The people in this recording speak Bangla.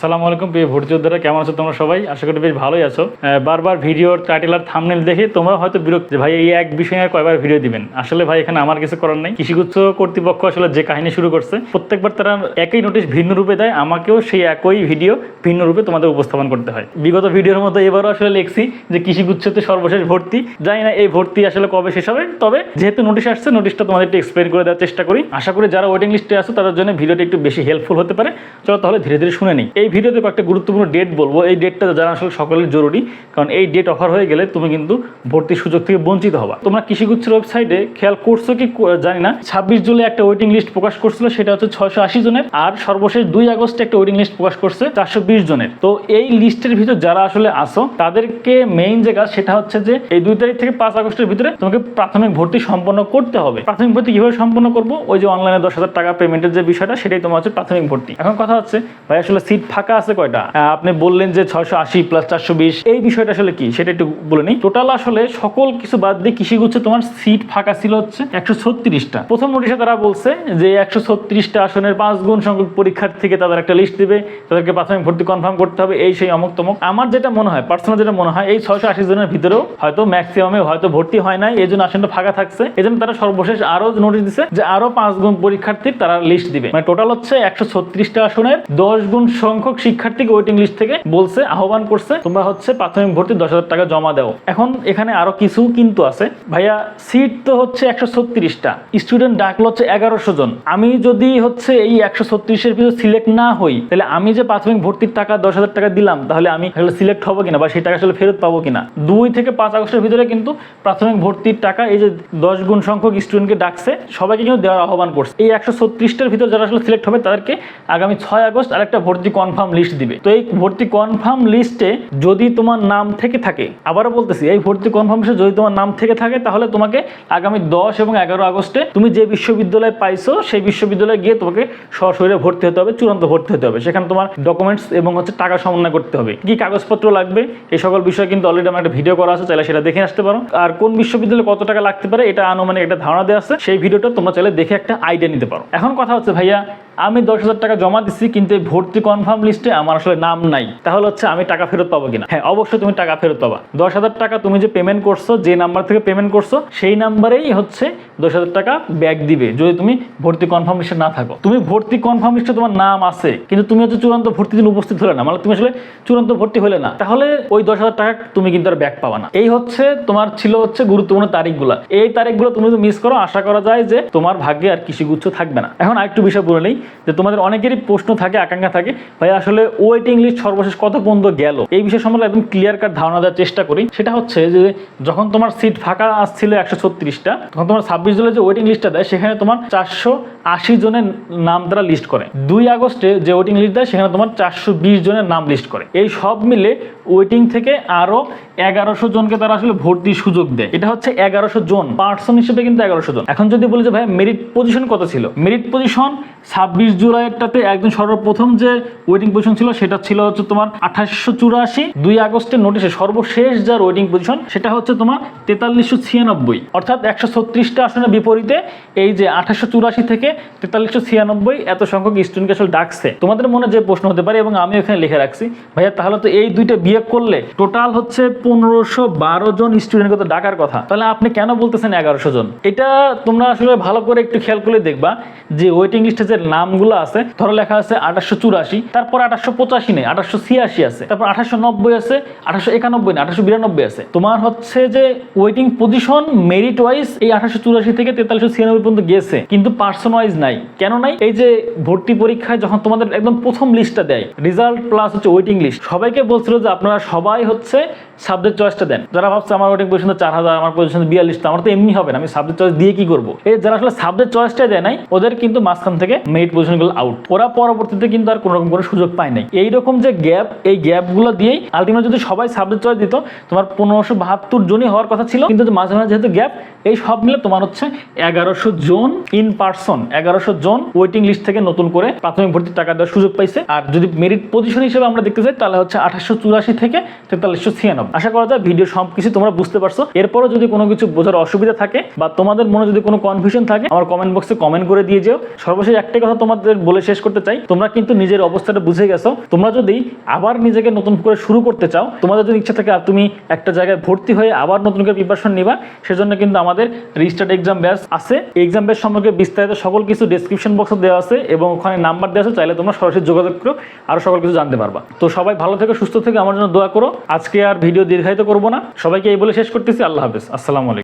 আসসালামু আলাইকুম প্রিয় ভর্তি যোদ্ধারা কেমন আছো তোমরা সবাই? আশা করি বেশ ভালোই আছো। বারবার ভিডিওর টাইটেল আর থামনেল দেখে তোমরা হয়তো বিরক্ত ভাই, এই এক বিষয়ে কয়বার ভিডিও দিবেন? আসলে ভাই, এখানে আমার কিছু করার নেই। কৃষিগুচ্ছ কর্তৃপক্ষ আসলে যে কাহিনী শুরু করছে প্রত্যেকবার তারা একই নোটিশ ভিন্ন রূপে দেয়, আমাকেও সেই একই ভিডিও ভিন্ন রূপে তোমাদের উপস্থাপন করতে হয়। বিগত ভিডিওর মতো এবারও আসলে লিখছি যে কৃষিগুচ্ছতে সর্বশেষ ভর্তি। জানি না এই ভর্তি আসলে কবে শেষ হবে, তবে যেহেতু নোটিশ আসছে নোটিশটা তোমাদের একটু এক্সপ্লেন করে দেওয়ার চেষ্টা করি। আশা করি যারা ওয়েটিং লিস্টে আছে, তাদের জন্য ভিডিওটা একটু বেশি হেল্পফুল হতে পারে। চলো তাহলে ধীরে ধীরে শুনে নিই। এই ভিডিওতে কয়েকটা গুরুত্বপূর্ণ ডেট বলব। এই ডেটটা জানা আসলে সকলের জরুরি, কারণ এই ডেট অফার হয়ে গেলে তুমি কিন্তু ভর্তির সুযোগ থেকে বঞ্চিত হবা। তোমরা কৃষিগুচ্ছের ওয়েবসাইটে খেয়াল করছ কি, জানি না, ছাব্বিশ জুলাই একটা ওয়েটিং লিস্ট প্রকাশ করছিল, সেটা হচ্ছে ছয়শো আশি জনের আর সর্বশেষ দুই আগস্টে একটা ওয়েটিং লিস্ট প্রকাশ করছে চারশো বিশ জনের। তো এই লিস্টের ভিতর যারা আসলে আসো তাদেরকে মেইন যে কাজ সেটা হচ্ছে যে এই দুই তারিখ থেকে পাঁচ আগস্টের ভিতরে তোমাকে প্রাথমিক ভর্তি সম্পন্ন করতে হবে। প্রাথমিক ভর্তি কীভাবে সম্পন্ন করব? ওই যে অনলাইনে দশ হাজার টাকা পেমেন্টের যে বিষয়টা, সেটাই তোমার হচ্ছে প্রাথমিক ভর্তি। এখন কথা হচ্ছে, ভাই, আসলে সিট ফাঁকা আছে কয়টা? আপনি বললেন যে ছয়শো আশি প্লাস চারশো বিশ। এই বিষয়টা আসলে কি? সেটা একটু বলে নিই। টোটাল আসলে সকল কিছু বাদ দিয়ে কৃষি গুচ্ছে তোমার সিট ফাঁকা ছিল হচ্ছে একশো ছত্রিশটা। প্রথম নোটিশে তারা বলছে যে একশো ছত্রিশটা আসনের পাঁচ গুণ সংখ্যক পরীক্ষার্থী থেকে তাদের একটা লিস্ট দিবে, তাদেরকে প্রাথমিক ভর্তি কনফার্ম করতে হবে, এই সেই অমুক তমুক। আমার যেটা মনে হয় পার্সোনাল যেটা মনে হয়, এই ছয়শো আশি জনের ভিতরেও হয়তো ম্যাক্সিমামে হয়তো ভর্তি হয় নাই, এই জন্য আসনটা ফাঁকা থাকছে। এই জন্য তারা সর্বশেষ আরও নোটিশ দিছে যে আরও পাঁচ গুণ পরীক্ষার্থীর তারা লিস্ট দিবে। মানে টোটাল হচ্ছে একশো ছত্রিশটা আসনের দশ গুণ সংখ্যক শিক্ষার্থীকে ওয়েটিং লিস্ট থেকে বলছে, আহ্বান করছে, তোমরা হচ্ছে প্রাথমিক ভর্তি দশ হাজার টাকা জমা দাও। এখন এখানে আরও কিছু কিন্তু আছে। ভাইয়া সিট তো হচ্ছে একশো ছত্রিশটা স্টুডেন্ট ডাকলো হচ্ছে এগারোশো জন। আমি যদি হচ্ছে এই একশো ছত্রিশের ভিতরে সিলেক্ট না হই, তাহলে আমি যে প্রাথমিক ভর্তির টাকা দশ হাজার টাকা দিলাম, তাহলে আমি আসলে সিলেক্ট হব কিনা বা সেই টাকা আসলে ফেরত পাবো কিনা? দুই থেকে পাঁচ আগস্টের ভিতরে কিন্তু প্রাথমিক ভর্তির টাকা এই যে দশ গুণ সংখ্যক স্টুডেন্টকে ডাকছে, সবাইকে কিন্তু দেওয়ার আহ্বান করছে। এই একশো ছত্রিশটার ভিতরে যারা আসলে সিলেক্ট হবে, তাদেরকে আগামী ছয় আগস্ট আরেকটা ভর্তি কনফার্ম লিস্ট দিবে। তো এই ভর্তি কনফার্ম লিস্টে যদি তোমার নাম থেকে থাকে, আবারও বলতেছি, এই ভর্তি কনফার্ম লিস্টে যদি তোমার নাম থেকে থাকে, তাহলে তোমাকে আগামী দশ এবং এগারো আগস্টে তুমি যে বিশ্ববিদ্যালয়ে পাইছো, সেই বিশ্ববিদ্যালয়ে গিয়ে তোমাকে সশরীরে ভর্তি হতে হবে, চূড়ান্ত ভর্তি হতে হবে। সেখানে তোমার ডকুমেন্টস এবং হচ্ছে টাকা সমন্বয় করতে হবে। কি কাগজপত্র লাগবে? এই সকল বিষয়ে কিন্তু অলরেডি আমার একটা ভিডিও করা আছে, চাইলে সেটা দেখে আসতে পারো। আর কোন বিশ্ববিদ্যালয়ে কত টাকা লাগতে পারে, এটা আনুমানিক একটা ধারণা দেওয়া আছে। সেই ভিডিওটা তোমরা চাইলে দেখে একটা আইডিয়া নিতে পারো। এখন কথা হচ্ছে, ভাইয়া আমি দশ হাজার টাকা জমা দিচ্ছি কিন্তু এই ভর্তি কনফার্ম লিস্টে আমার আসলে নাম নাই। তাহলে হচ্ছে আমি টাকা ফেরত পাবো কিনা? হ্যাঁ অবশ্যই তুমি টাকা ফেরত পাবা। দশ হাজার টাকা তুমি যে পেমেন্ট করছ, যে নাম্বার থেকে পেমেন্ট করছ, সেই নাম্বারেই হচ্ছে দশ হাজার টাকা ব্যাক দিবে, যদি তুমি ভর্তি কনফার্ম লিস্টে না থাকো। তুমি ভর্তি কনফার্ম লিস্টে তোমার নাম আছে, কিন্তু তুমি হচ্ছে চূড়ান্ত ভর্তি দিন উপস্থিত হলে না মানে তুমি আসলে চূড়ান্ত ভর্তি হলে না, তাহলে ওই দশ হাজার টাকা তুমি কিন্তু আর ব্যাক পাবা না। এই হচ্ছে তোমার ছিল হচ্ছে গুরুত্বপূর্ণ তারিখগুলো। এই তারিখগুলো তুমি মিস করো, আশা করা যায় যে তোমার ভাগ্যে আর কৃষিগুচ্ছ থাকবে না। এখন আরেকটু বিষয় বলে নেই যে তোমাদের অনেকেরই প্রশ্ন থাকে, আকাঙ্ক্ষা থাকে, ভাই, আসলে ওয়েটিং লিস্ট সর্বশেষ কত পর্যন্ত গেল? এই বিষয় সম্বন্ধে একদম ক্লিয়ার কাট ধারণা দেওয়ার চেষ্টা করি। সেটা হচ্ছে যে, যখন তোমার সিট ফাঁকা আসছিল একশো ছত্রিশটা, তখন তোমার ছাব্বিশ জনের যে ওয়েটিং লিস্টটা দেয়, সেখানে তোমার চারশো আশি জনের নাম তারা লিস্ট করে। দুই আগস্টে যে ওয়েটিং লিস্ট দেয়, সেখানে তোমার চারশো বিশ জনের নাম লিস্ট করে। এই সব মিলে ওয়েটিং থেকে আরও এগারোশো জনকে তারা আসলে ভর্তির সুযোগ দেয়। এটা হচ্ছে এগারোশো জন। পার্সন হিসেবে কিন্তু এগারোশো জন। এখন যদি বলি যে, ভাই মেরিট পজিশন কত ছিল? মেরিট পজিশন ছাব্বিশ জুলাইটাতে একদম সর্বপ্রথম যে ওয়েটিং পজিশন ছিল, সেটা ছিল হচ্ছে তোমার আঠাশশো চুরাশি দুই আগস্টের নোটিশে সর্বশেষ যার ওয়েটিং পজিশন সেটা হচ্ছে তোমার তেতাল্লিশশো ছিয়ানব্বই। অর্থাৎ একশো ছত্রিশটা আসনের বিপরীতে এই যে আঠাশশো চুরাশি থেকে তেতাল্লিশশো ছিয়ানব্বই এত সংখ্যক স্টুডেন্টকে আসলে ডাকছে। তোমাদের মনে যে প্রশ্ন হতে পারে এবং আমি এখানে লিখে রাখছি, ভাইয়া, তাহলে তো এই দুইটা বিয়ে করলে টোটাল হচ্ছে পনেরোশো বারো জন স্টুডেন্টকে তো ডাকার কথা। তাহলে আপনি কেন বলতেছেন এগারোশো জন? এটা তোমরা আসলে ভালো করে একটু খেয়াল করে দেখবা যে ওয়েটিং লিস্টে যে নামগুলো আছে। ধরো লেখা আছে আঠাশশো চুরাশি, তারপর আঠাশশো পঁচাশি নেই আঠাশশো ছিয়াশি আছে, তারপর আঠাশশো নব্বই আছে আঠাশশো একানব্বই না আঠাশশো বিরানব্বই আছে। তোমার হচ্ছে যে ওয়েটিং পজিশন মেরিট ওয়াইজ এই আঠাশশো চুরাশি থেকে তেতাল্লিশশো ছিয়ানব্বই পর্যন্ত গেছে, কিন্তু পার্সন ওয়াইজ নাই। কেন নাই? এই যে ভর্তি পরীক্ষায় যখন তোমাদের একদম প্রথম লিস্টটা দেয় রেজাল্ট প্লাস হচ্ছে ওয়েটিং লিস্ট সবাইকে বলছিল যে আপনারা সবাই হচ্ছে সাবজেক্ট চয়েসটা দেন। যারা ভাবছে আমার ওয়েটিং পজিশন চার হাজার, আমার পজিশন বিয়াল্লিশ আমার তো এমনি হবে না, আমি সাবজেক্ট চয়েস দিয়ে কি করব? এই যারা আসলে সাবজেক্ট চয়েসটাই দেয় নাই, ওদের কিন্তু মাঝখান থেকে মেরিট পজিশনগুলো আউট ওরা পরবর্তীতে কিন্তু আর কোনো রকম কোনো সুযোগ পায় নাই। এইরকম যে গ্যাপ এই গ্যাপগুলো দিয়েই আলটিমেট যদি সবাই সাবজেক্ট চয়েস দিত, তোমার পনেরোশো বাহাত্তর জনই হওয়ার কথা ছিল, কিন্তু মাঝে মাঝে যেহেতু গ্যাপ এই সব মিলে তোমার হচ্ছে এগারোশো জন ইন পার্সন এগারোশো জন ওয়েটিং লিস্ট থেকে নতুন করে প্রাথমিক ভর্তির টাকা দেওয়ার সুযোগ পাইছে। আর যদি মেরিট পজিশন হিসেবে আমরা দেখতে চাই তাহলে হচ্ছে আঠাশশো চুরাশি থেকে তেতাল্লিশশো ছিয়ানব্বই। আশা করা যায় ভিডিও সব কিছু তোমরা বুঝতে পারছ। এরপরও যদি কোনো কিছু বোঝার অসুবিধা থাকে বা তোমাদের মনে যদি কোনো কনফিউশন থাকে, আমার কমেন্ট বক্সে কমেন্ট করে দিয়ে যেও। সর্বশেষ একটাই কথা তোমাদের বলে শেষ করতে চাই, তোমরা কিন্তু নিজের অবস্থাটা বুঝে গেছো। তোমরা যদি আবার নিজেকে নতুন করে শুরু করতে চাও, তোমাদের যদি ইচ্ছা থাকে তুমি একটা জায়গায় ভর্তি হয়ে আবার নতুন করে প্রিপারেশন নিবা, সেজন্য কিন্তু আমাদের রেজিস্টার্ড এক্সাম ব্যাচ আছে। এক্সাম ব্যাচ সম্পর্কে বিস্তারিত সকল কিছু ডেসক্রিপশন বক্সে দেওয়া আছে এবং ওখানে নাম্বার দেওয়া আছে, চাইলে তোমরা সরাসরি যোগাযোগ করো, আরও সকল কিছু জানতে পারবা। তো সবাই ভালো থেকে, সুস্থ থেকে, আমার জন্য দোয়া করো। আজকে আর ভিডিও দীর্ঘায়িত করব না। সবাইকে এই বলে শেষ করতেছি। আল্লাহ হাফেজ। আসসালামু আলাইকুম।